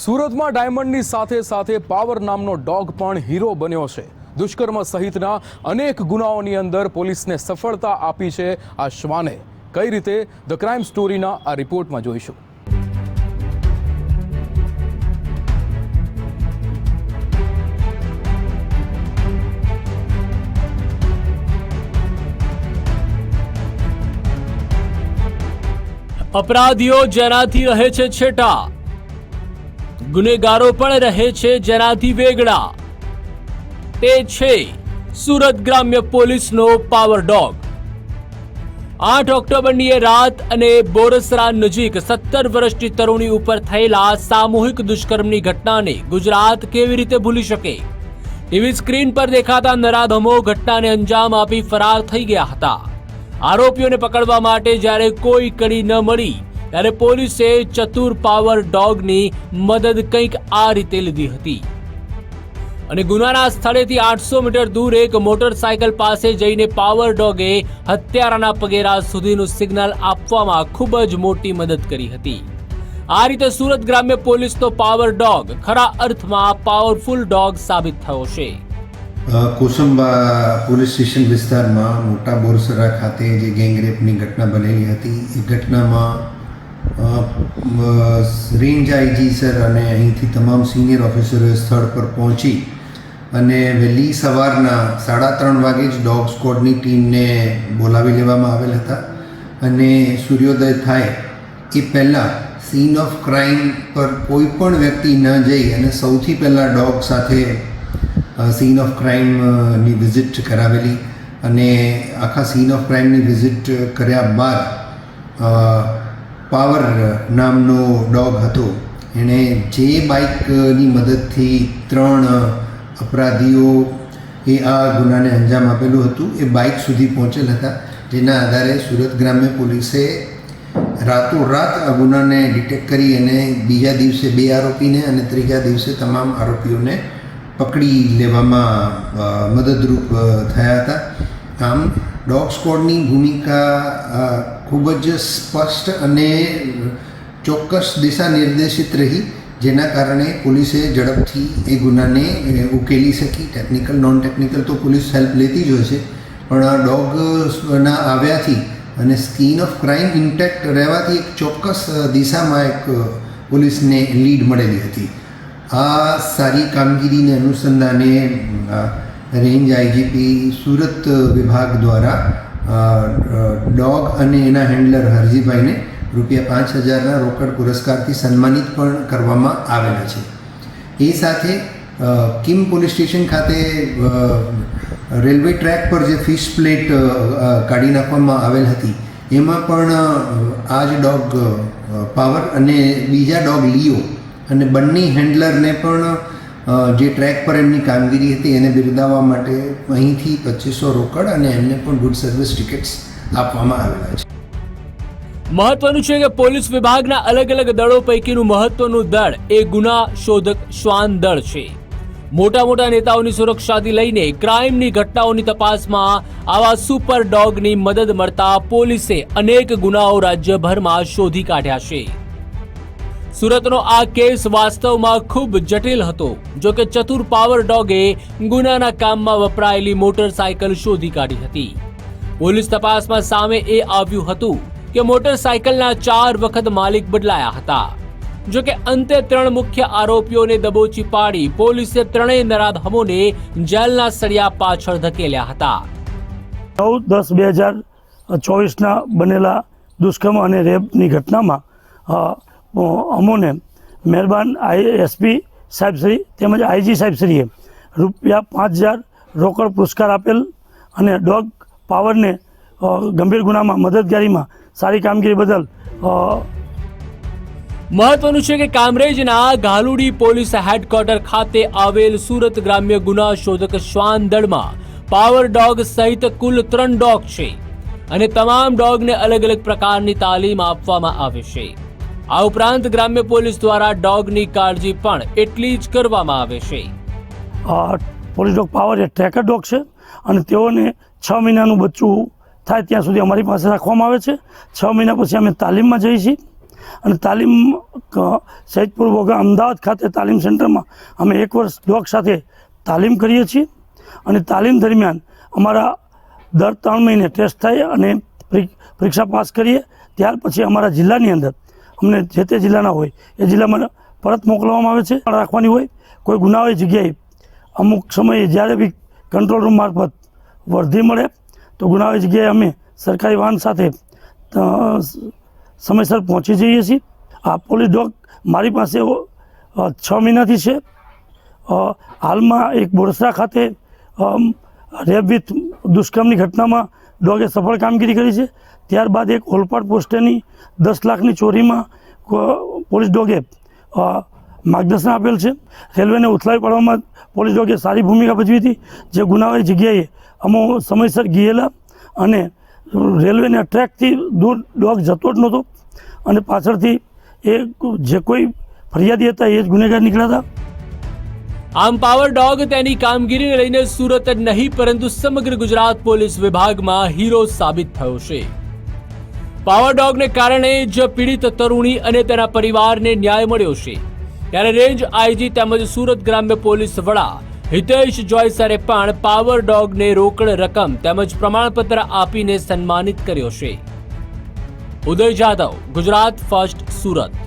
સુરતમાં ડાયમંડની સાથે સાથે પાવર નામનો ડોગ પણ હીરો બન્યો છે. દુષ્કર્મ સહિતના અનેક ગુનાઓની અંદર પોલીસને સફળતા આપી છે આ શ્વાને. કઈ રીતે? ધ ક્રાઇમ સ્ટોરીના આ રિપોર્ટમાં જોઈશું. અપરાધીઓ જેનાથી રહે છે છેટા. ગુનેગારો પણ રહે છે જેનાથી વેગળા તે છે સુરત ગ્રામ્ય પોલીસનો પાવર ડોગ. આઠ ઓક્ટોબરની રાત અને બોરસરા નજીક સત્તર વર્ષની તરુણી ઉપર થયેલા સામૂહિક દુષ્કર્મની ઘટનાને ગુજરાત કેવી રીતે ભૂલી શકે? ટીવી સ્ક્રીન પર દેખાતા નરાધમો ઘટનાને અંજામ આપી ફરાર થઈ ગયા હતા. આરોપીઓને પકડવા માટે જ્યારે કોઈ કડી ન મળી ત્યારે પોલીસે ચતુર પાવર ડોગની મદદ કંઈક આ રીતે લીધી હતી. અને ગુનાના સ્થળેથી આઠસો મીટર દૂર એક મોટરસાયકલ પાસે જઈને પાવર ડોગે હત્યારાના પગેરા સુધીનું સિગ્નલ આપવામાં ખૂબ જ મોટી મદદ કરી હતી. આ રીતે સુરત ગ્રામ્ય પોલીસનો પાવર ડોગ ખરા અર્થમાં પાવરફુલ ડોગ સાબિત થયો છે. કુસુંબા પોલીસ સ્ટેશન વિસ્તારમાં મોટા બોરસરા ખાતે જે ગેંગરેપની ઘટના બનેલી હતી, એ ઘટનામાં રેન્જ આઈજી સર અને અહીંથી તમામ સિનિયર ઓફિસરોએ સ્થળ પર પહોંચી અને વહેલી સવારના સાડા ત્રણ વાગે જ ડોગ સ્કોડની ટીમને બોલાવી લેવામાં આવેલ હતા અને સૂર્યોદય થાય એ પહેલાં સીન ઓફ ક્રાઇમ પર કોઈ પણ વ્યક્તિ ન જઈ અને સૌથી પહેલાં ડોગ સાથે સીન ઓફ ક્રાઇમની વિઝિટ કરાવેલી અને આખા સીન ઓફ ક્રાઇમની વિઝિટ કર્યા બાદ પાવર નામનો ડોગ હતો. એણે જે બાઇકની મદદથી ત્રણ અપરાધીઓ એ આ ગુનાને અંજામ આપેલું હતું, એ બાઇક સુધી પહોંચેલ હતા. જેના આધારે સુરત ગ્રામ્ય પોલીસે રાતોરાત આ ગુનાને ડિટેક્ટ કરી અને બીજા દિવસે બે આરોપીને અને ત્રીજા દિવસે તમામ આરોપીઓને પકડી લેવામાં મદદરૂપ થયા હતા. આમ ડોગ સ્કોડની ભૂમિકા ખૂબ જ સ્પષ્ટ અને ચોક્કસ દિશા નિર્દેશિત રહી. જેના કારણે પોલીસે ઝડપથી એ ગુનાને ઉકેલી શકી. ટેકનિકલ નોન ટેકનિકલ તો પોલીસ હેલ્પ લેતી જ હોય છે. પણ ડોગના આવ્યાથી અને સ્કીન ઓફ ક્રાઇમ ઇન્ટેક્ટ રહેવાથી એક ચોક્કસ દિશામાં એક પોલીસને લીડ મળેલી હતી. આ સારી કામગીરીને અનુસંધાને રેન્જ આઈજીપી સુરત વિભાગ દ્વારા ડોગ અને એના હેન્ડલર હરજીભાઈને રૂપિયા પાંચ હજારના રોકડ પુરસ્કારથી સન્માનિત પણ કરવામાં આવેલા છે. એ સાથે કિમ પોલીસ સ્ટેશન ખાતે રેલવે ટ્રેક પર જે ફિશ પ્લેટ કાઢી નાખવામાં આવેલ હતી, એમાં પણ આ જ ડોગ પાવર અને બીજા ડોગ લિયો અને બંને હેન્ડલરને પણ જે ટ્રેક પર એમની કામગીરી હતી એને બિરદાવવા માટે અહીંથી પચીસો રોકડ અને એમને પણ ગુડ સર્વિસ ટિકિટ્સ આપવામાં આવેલા છે. મહત્વનું છે કે પોલીસ વિભાગના અલગ અલગ દળો પૈકીનું મહત્વનું દળ એ ગુના શોધક શ્વાન દળ છે. મોટા મોટા નેતાઓની સુરક્ષાથી લઈને ક્રાઇમની ઘટનાઓની તપાસમાં આવા સુપર ડોગની મદદ મળતા પોલીસે અનેક ગુનાઓ રાજ્યભરમાં શોધી કાઢ્યા છે. સુરતનો આ કેસ વાસ્તવમાં ખૂબ જટિલ હતો. જો કે ચતુર પાવર ડોગે ગુનાના કામમાં વપરાયેલી મોટરસાયકલ શોધી કાઢી હતી. પોલીસ તપાસમાં સામે એ આવ્યું હતું કે મોટરસાયકલના ચાર વખત માલિક બદલાયા હતા. જો કે અંતે ત્રણ મુખ્ય આરોપીઓને દબોચી પાડી પોલીસે ત્રણેય નરાધમોને જેલના સળિયા પાછળ ધકેલ્યા હતા. નવ દસ બે હજાર ચોવીસના બનેલા દુષ્કર્મ અને રેપની ઘટનામાં અમોને મહેરબાન આઈ એસપી સાહેબશ્રી તેમજ આઈજી સાહેબશ્રીએ રૂપિયા પાંચ હજાર રોકડ પુરસ્કાર આપેલ અને ડોગ પાવરને ગંભીર ગુનામાં મદદગારીમાં સારી કામગીરી બદલ મહત્વનું છે કે કામરેજના ગાલુડી પોલીસ હેડક્વાર્ટર ખાતે આવેલ સુરત ગ્રામ્ય ગુના શોધક શ્વાન દળમાં પાવર ડોગ સહિત કુલ ત્રણ ડોગ છે અને તમામ ડોગને અલગ અલગ પ્રકારની તાલીમ આપવામાં આવે છે. આ ઉપરાંત ગ્રામ્ય પોલીસ દ્વારા ડોગની કાળજી પણ એટલી જ કરવામાં આવે છે. પોલીસ ડોગ પાવર એ ટ્રેકર ડોગ છે અને તેઓને છ મહિનાનું બચ્ચું થાય ત્યાં સુધી અમારી પાસે રાખવામાં આવે છે. છ મહિના પછી અમે તાલીમમાં જઈએ છીએ અને તાલીમ સૈદપુર વગર અમદાવાદ ખાતે તાલીમ સેન્ટરમાં અમે એક વર્ષ ડોગ સાથે તાલીમ કરીએ છીએ અને તાલીમ દરમિયાન અમારા દર ત્રણ મહિને ટેસ્ટ થાય અને પરીક્ષા પાસ કરીએ. ત્યાર પછી અમારા જિલ્લાની અંદર અમને જે તે જિલ્લાના હોય, એ જિલ્લામાં પરત મોકલવામાં આવે છે, રાખવાની હોય, કોઈ ગુનાવાળી જગ્યાએ અમુક સમયે જ્યારે બી કંટ્રોલ રૂમ મારફત વર્ધી મળે, તો ગુનાવાળી જગ્યાએ અમે સરકારી વાહન સાથે સમયસર પહોંચી જઈએ છીએ. આ પોલીસ ડોગ મારી પાસે છ મહિનાથી છે. હાલમાં એક બોરસરા ખાતે રેપ વિથ દુષ્કર્મની ઘટનામાં ડોગે સફળ કામગીરી કરી છે. ત્યારબાદ એક ઓલપાડ પોસ્ટેની દસ લાખની ચોરીમાં પોલીસ ડોગે માર્ગદર્શન આપેલ છે. રેલવેને ઉથલાવી પાડવામાં પોલીસ ડોગે સારી ભૂમિકા ભજવી હતી, જે ગુનાવાળી જગ્યાએ અમો સમયસર ગયેલા અને રેલવેને ટ્રેકથી દૂર ડોગ જતો જ નહોતો અને પાછળથી એ જે કોઈ ફરિયાદી હતા એ જ ગુનેગાર નીકળ્યા હતા. આમ પાવર ડોગ તેની કામગીરીને લઈને સુરત જ નહીં, પરંતુ સમગ્ર ગુજરાત પોલીસ વિભાગમાં હીરો સાબિત થયો છે. પાવર ડોગને કારણે જ પીડિત તરુણી અને તેના પરિવારને ન્યાય મળ્યો છે. ત્યારે રેન્જ આઈજી તેમજ સુરત ગ્રામ્ય પોલીસ વડા હિતેશ જોયસરે પણ પાવર ડોગને રોકડ રકમ તેમજ પ્રમાણપત્ર આપીને સન્માનિત કર્યો છે. ઉદય જાદવ ગુજરાત ફર્સ્ટ સુરત.